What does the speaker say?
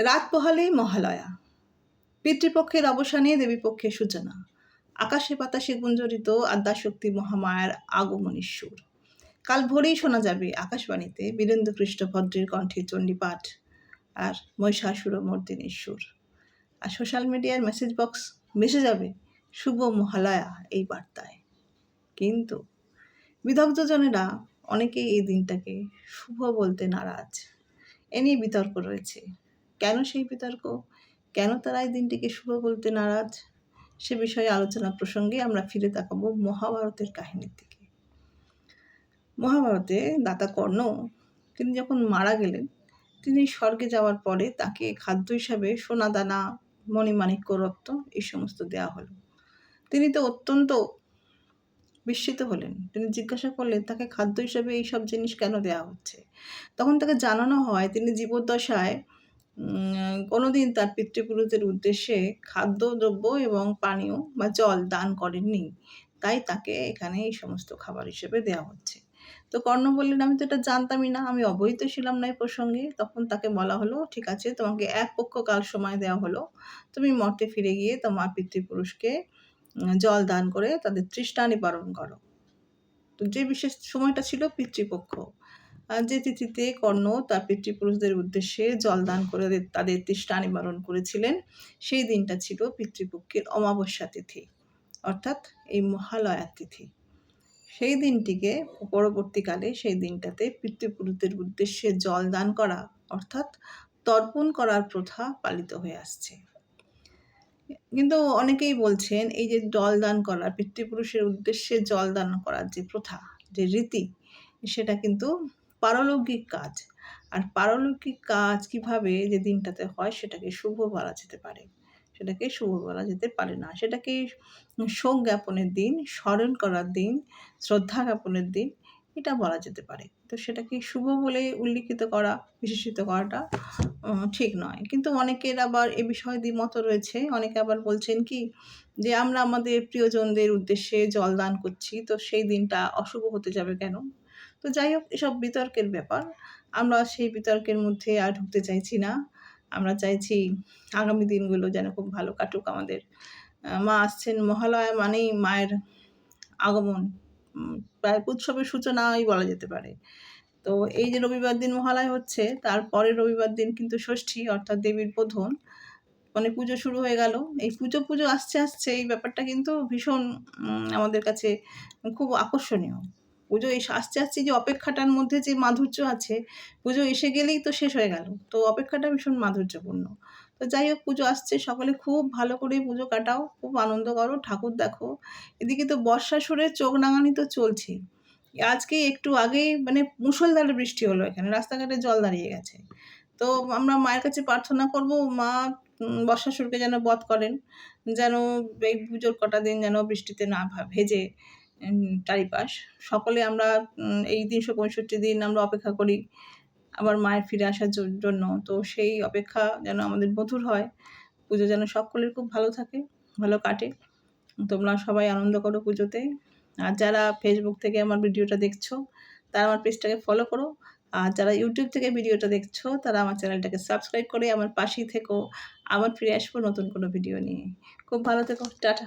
রাত পোহালেই মহালয়া। পিতৃপক্ষের অবসানে দেবীপক্ষের সূচনা। আকাশে বাতাসে গুঞ্জরিত আদ্যাশক্তি মহামায়ার আগমনী সুর। কাল ভোরেই শোনা যাবে আকাশবাণীতে বীরেন্দ্র কৃষ্ণ ভদ্রের কণ্ঠে চণ্ডীপাঠ আর মহিষাসুর মর্দিনীর সুর। আর সোশ্যাল মিডিয়ার মেসেজ বক্স মিশে যাবে, শুভ মহালয়া এই বার্তায়। কিন্তু বিদগ্ধজনেরা অনেকেই এই দিনটাকে শুভ বলতে নারাজ। এ নিয়ে বিতর্ক রয়েছে। কেন সেই বিতর্ক? কেন তারা এই দিনটিকে শুভ বলতে নারাজ? সে বিষয়ে আলোচনা প্রসঙ্গে আমরা ফিরে তাকাবো মহাভারতের কাহিনীর দিকে। মহাভারতে দাতা কর্ণ, তিনি যখন মারা গেলেন, তিনি স্বর্গে যাওয়ার পরে তাকে খাদ্য হিসাবে সোনা, দানা মণিমাণিক্য রত্ন এই সমস্ত দেওয়া হলো। তিনি তো অত্যন্ত বিস্মিত হলেন। তিনি জিজ্ঞাসা করলেন, তাকে খাদ্য হিসাবে এই সব জিনিস কেন দেওয়া হচ্ছে? তখন তাকে জানানো হয়, তিনি জীবদ্দশায় কোনোদিন তার পিতৃপুরুষদের উদ্দেশ্যে খাদ্যদ্রব্য এবং পানীয় বা জল দান করেননি। তাই তাকে এখানে এই সমস্ত খাবার হিসেবে দেওয়া হচ্ছে। তো কর্ণ বললেন, আমি তো এটা জানতামই না। আমি অবহিত ছিলাম না এই প্রসঙ্গে। তখন তাকে বলা হলো, ঠিক আছে, তোমাকে এক পক্ষ কাল সময় দেওয়া হলো। তুমি মর্তে ফিরে গিয়ে তোমার পিতৃপুরুষকে জল দান করে তাদের তৃষ্ণা নিবারণ করো। তো যে বিশেষ সময়টা ছিল পিতৃপক্ষ। যে তিথিতে কর্ণ তার পিতৃপুরুষদের উদ্দেশ্যে জল দান করে তাদের তৃষ্ণা নিবারণ করেছিলেন, সেই দিনটা ছিল পিতৃপক্ষের অমাবস্যা তিথি, অর্থাৎ এই মহালয়া তিথি। সেই দিনটিকে পরবর্তীকালে সেই দিনটাতে পিতৃপুরুষদের উদ্দেশ্যে জল দান করা, অর্থাৎ তর্পণ করার প্রথা পালিত হয়ে আসছে। কিন্তু অনেকেই বলছেন, এই যে জল দান করা, পিতৃপুরুষের উদ্দেশ্যে জল দান করার যে প্রথা, যে রীতি, সেটা কিন্তু পারলৌকিক কাজ। আর পারলৌকিক কাজ কীভাবে যে দিনটাতে হয় সেটাকে শুভ বলা যেতে পারে। সেটাকে শুভ বলা যেতে পারে না। সেটাকে শোক জ্ঞাপনের দিন, স্মরণ করার দিন, শ্রদ্ধা জ্ঞাপনের দিন এটা বলা যেতে পারে। তো সেটাকে শুভ বলে উল্লিখিত করা, বিশেষিত করাটা ঠিক নয়। কিন্তু অনেকের আবার এ বিষয়ে দ্বিমত রয়েছে। অনেকে আবার বলছেন কি, যে আমরা আমাদের প্রিয়জনদের উদ্দেশ্যে জল দান করছি, তো সেই দিনটা অশুভ হতে যাবে কেন? তো যাই হোক, এসব বিতর্কের ব্যাপার। আমরা সেই বিতর্কের মধ্যে আর ঢুকতে চাইছি না। আমরা চাইছি আগামী দিনগুলো যেন খুব ভালো কাটুক আমাদের। মা আসছেন মহালয়া মানেই মায়ের আগমন। প্রায় উৎসবের সূচনাই বলা যেতে পারে। তো এই যে রবিবার দিন মহালয় হচ্ছে তারপরে রবিবার দিন কিন্তু ষষ্ঠী অর্থাৎ দেবীর বোধন মানে পুজো শুরু হয়ে গেল। এই পুজো পুজো আসছে আসছে এই ব্যাপারটা কিন্তু ভীষণ আমাদের কাছে খুব আকর্ষণীয়। পুজো এসে আসতে আসতে যে অপেক্ষাটার মধ্যে যে মাধুর্য আছে, পুজো এসে গেলেই তো শেষ হয়ে গেল। তো অপেক্ষাটা ভীষণ মাধুর্যপূর্ণ। তো যাই হোক, পুজো আসছে, সকলে খুব ভালো করে পুজো কাটাও, খুব আনন্দ করো, ঠাকুর দেখো। এদিকে তো বর্ষা সুরে চোখ নাঙানি তো চলছে। আজকে একটু আগেই মানে মুসলধারে বৃষ্টি হলো এখানে, রাস্তাঘাটে জল দাঁড়িয়ে গেছে। তো আমরা মায়ের কাছে প্রার্থনা করব, মা বর্ষা সুরকে যেন বধ করেন, যেন এই পুজোর কটা দিন যেন বৃষ্টিতে না ভেজে চারিপাশ। সকলে আমরা এই তিনশো পঁয়ষট্টি দিন আমরা অপেক্ষা করি আবার মায়ের ফিরে আসার জন্য। তো সেই অপেক্ষা যেন আমাদের মধুর হয়। পুজো যেন সকলের খুব ভালো থাকে, ভালো কাটে। তোমরা সবাই আনন্দ করো পুজোতে। আর যারা ফেসবুক থেকে আমার ভিডিওটা দেখছ, তারা আমার পেজটাকে ফলো করো। আর যারা ইউটিউব থেকে ভিডিওটা দেখছ, তারা আমার চ্যানেলটাকে সাবস্ক্রাইব করে আমার পাশেই থেকো। আবার ফিরে আসব নতুন কোনো ভিডিও নিয়ে। খুব ভালো থেকো। টাটা।